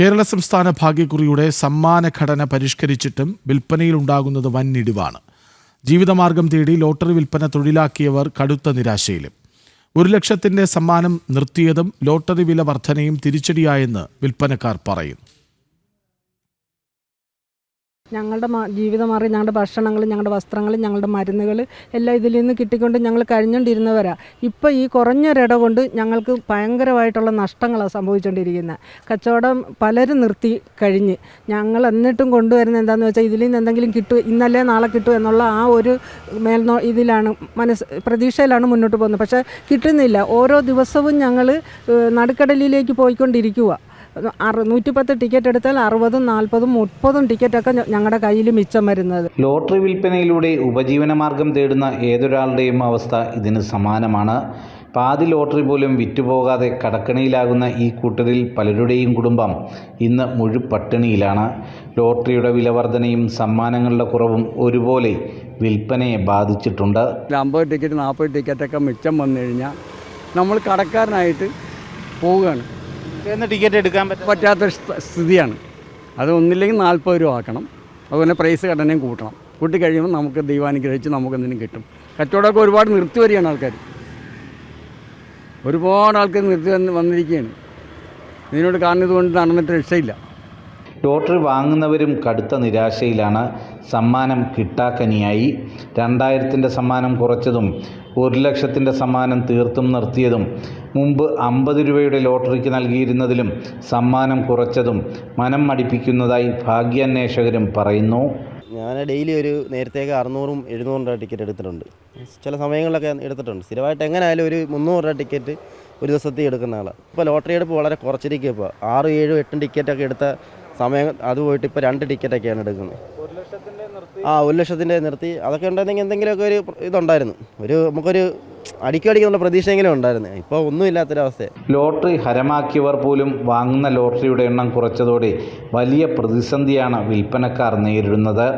കേരള സംസ്ഥാന ഭാഗ്യക്കുറിയുടെ സമ്മാന ഘടന പരിഷ്കരിച്ചിട്ടും വിൽപ്പനയിലുണ്ടാകുന്നത് വൻ ഇടിവാണ്. ജീവിതമാർഗം തേടി ലോട്ടറി വിൽപ്പന തൊഴിലാക്കിയവർ കടുത്ത നിരാശയിലും. ഒരു ലക്ഷത്തിന്റെ സമ്മാനം നിർത്തിയതും ലോട്ടറി വില വർധനയും തിരിച്ചടിയായെന്ന് വിൽപ്പനക്കാർ പറയുന്നു. ഞങ്ങളുടെ ജീവിതം മാറി ഞങ്ങളുടെ ഭക്ഷണങ്ങൾ ഞങ്ങളുടെ വസ്ത്രങ്ങൾ ഞങ്ങളുടെ മരുന്നുകൾ എല്ലാം ഇതിൽ നിന്ന് കിട്ടിക്കൊണ്ട് ഞങ്ങൾ കഴിഞ്ഞുകൊണ്ടിരുന്നവരാണ് ഇപ്പോൾ ഈ കുറഞ്ഞൊരിട കൊണ്ട് ഞങ്ങൾക്ക് ഭയങ്കരമായിട്ടുള്ള നഷ്ടങ്ങളാണ് സംഭവിച്ചുകൊണ്ടിരിക്കുന്നത് കച്ചവടം പലരും നിർത്തി കഴിഞ്ഞ്. ഞങ്ങൾ എന്നിട്ടും കൊണ്ടുവരുന്ന എന്താണെന്ന് വെച്ചാൽ ഇതിൽ നിന്ന് എന്തെങ്കിലും കിട്ടും ഇന്നല്ലേ നാളെ കിട്ടും എന്നുള്ള ആ ഒരു മേൽനോ ഇതിലാണ് മനസ്സ് പ്രതീക്ഷയിലാണ് മുന്നോട്ട് പോകുന്നത്. പക്ഷേ കിട്ടുന്നില്ല. ഓരോ ദിവസവും ഞങ്ങൾ നടുക്കടലിലേക്ക് പോയിക്കൊണ്ടിരിക്കുക അറു നൂറ്റിപ്പത്ത് ടിക്കറ്റ് എടുത്താൽ അറുപതും നാൽപ്പതും മുപ്പതും ടിക്കറ്റൊക്കെ ഞങ്ങളുടെ കയ്യിൽ മിച്ചം വരുന്നത്. ലോട്ടറി വിൽപ്പനയിലൂടെ ഉപജീവനമാർഗം തേടുന്ന ഏതൊരാളുടെയും അവസ്ഥ ഇതിന് സമാനമാണ്. പാതി ലോട്ടറി പോലും വിറ്റുപോകാതെ കടക്കണിയിലാകുന്ന ഈ കൂട്ടരിൽ പലരുടെയും കുടുംബം ഇന്ന് മുഴുപട്ടിണിയിലാണ്. ലോട്ടറിയുടെ വിലവർധനയും സമ്മാനങ്ങളുടെ കുറവും ഒരുപോലെ വിൽപ്പനയെ ബാധിച്ചിട്ടുണ്ട്. അമ്പത് ടിക്കറ്റ് നാൽപ്പത് ടിക്കറ്റൊക്കെ മിച്ചം വന്നു കഴിഞ്ഞാൽ നമ്മൾ കടക്കാരനായിട്ട് പോവുകയാണ്. ടിക്കറ്റ് എടുക്കാൻ പറ്റാത്ത സ്ഥിതിയാണ്. അത് ഒന്നില്ലെങ്കിൽ നാൽപ്പത് രൂപ ആക്കണം. അതുപോലെ പ്രൈസ് ഘടനയും കൂട്ടണം. കൂട്ടി കഴിയുമ്പോൾ നമുക്ക് ദൈവാനുഗ്രഹിച്ച് നമുക്ക് എന്തിനും കിട്ടും. കച്ചവടമൊക്കെ ഒരുപാട് നിർത്തി വരികയാണ് ആൾക്കാർ ഒരുപാട് ആൾക്കാർ നിർത്തി വന്ന് വന്നിരിക്കുകയാണ്. ഇതിനോട് കാരണം ഇതുകൊണ്ട് നടന്നിട്ട് രക്ഷയില്ല. ലോട്ടറി വാങ്ങുന്നവരും കടുത്ത നിരാശയിലാണ്. സമ്മാനം കിട്ടാക്കനിയായി. രണ്ടായിരത്തിന്റെ സമ്മാനം കുറച്ചതും ഒരു ലക്ഷത്തിന്റെ സമ്മാനം തീർത്തും നിർത്തിയതും മുമ്പ് അമ്പത് രൂപയുടെ ലോട്ടറിക്ക് നൽകിയിരുന്നതിലും സമ്മാനം കുറച്ചതും മനം മടിപ്പിക്കുന്നതായി ഭാഗ്യാന്വേഷകരും പറയുന്നു. ഞാൻ ഡെയിലി ഒരു നേരത്തേക്ക് അറുന്നൂറും എഴുന്നൂറും രൂപ ടിക്കറ്റ് എടുത്തിട്ടുണ്ട്. ചില സമയങ്ങളിലൊക്കെ എടുത്തിട്ടുണ്ട്. സ്ഥിരമായിട്ട് എങ്ങനെയായാലും ഒരു മുന്നൂറ് രൂപ ടിക്കറ്റ് ഒരു ദിവസത്തിൽ എടുക്കുന്ന ആളാണ് ഇപ്പോൾ ലോട്ടറി എടുപ്പ് വളരെ കുറച്ചിരിക്കും ഇപ്പോൾ ആറ് ഏഴും എട്ടും ടിക്കറ്റൊക്കെ എടുത്ത സമയം അത് പോയിട്ട് ഇപ്പോൾ രണ്ട് ടിക്കറ്റൊക്കെയാണ് എടുക്കുന്നത്. ആ ഒരു ലക്ഷത്തിന്റെ നിർത്തി. അതൊക്കെ ഉണ്ടായിരുന്നെങ്കിൽ എന്തെങ്കിലുമൊക്കെ ഒരു ഇതുണ്ടായിരുന്നു. ഒരു നമുക്കൊരു അടിക്കടിക്കുള്ള പ്രതീക്ഷയെങ്കിലും ഉണ്ടായിരുന്നു. ഇപ്പോൾ ഒന്നുമില്ലാത്തൊരവസ്ഥ ലോട്ടറി ഹരമാക്കിയവർ പോലും വാങ്ങുന്ന ലോട്ടറിയുടെ എണ്ണം കുറച്ചതോടെ വലിയ പ്രതിസന്ധിയാണ് വിൽപ്പനക്കാർ നേരിടുന്നത്.